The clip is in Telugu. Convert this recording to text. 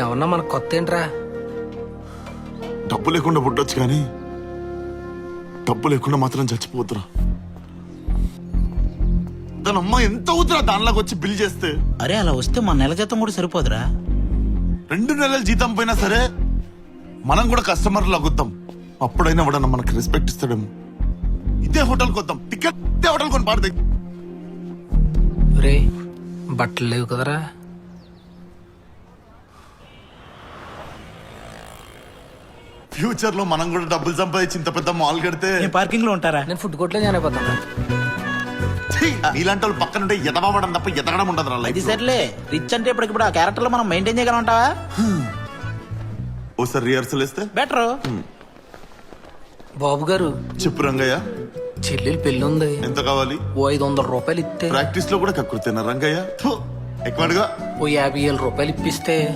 ఏమన్నా మన కొత్త ఏంట్రా డబ్బు లేకుండా పుట్టొచ్చు కానీ డబ్బు లేకుండా మాత్రం చచ్చిపోతురా దాని అమ్మ ఎంత అవుతురా దానిలోకి వచ్చి బిల్ చేస్తే? అరే అలా వస్తే మన నెల జీతం కూడా సరిపోదురా. రెండు నెలల జీతం పోయినా సరే మనం కూడా కస్టమర్ లగుద్దాం అప్పుడైనా వాడన్నా మనకి రెస్పెక్ట్ ఇస్తాడేమో. ఇదే హోటల్కి వద్దాం. టికెట్ ఇదే హోటల్ కొని పాడదే రే బట్టలు లేవు కదరా? ఫ్యూచర్లో మనం కూడా డబ్బులు సంపాదించి ఇంత పెద్ద మాల్ కడితే నేను పార్కింగ్లో ఉంటారా? నేను ఫుడ్ కోర్ట్లో జాయిన్ అయిపోతాను. ఛీ, నీలాంటి వాళ్ళు పక్కన ఉంటే ఎదవడం తప్ప ఎదగడం ఉండదు రా అది లైఫ్ సర్లే. రిచ్ అంటే ఇప్పటికిప్పుడు ఆ క్యారెక్టర్లో మనం మెయింటైన్ చేయగలంటావా ఓసారి రిహార్సల్ వేస్తే? బెటర్ బాబు గారు చెప్పు రంగయ్య. చెల్లెలు పెళ్ళి ఉంది. ఎంత కావాలి? ఓ ఐదు వందల రూపాయలు ఇస్తే ప్రాక్టీస్లో కూడా కక్కుర్తిన్నా రంగయ్య? థు, ఎక్కువ అడుగా. ఓ యాభై వేల రూపాయలు ఇప్పిస్తే.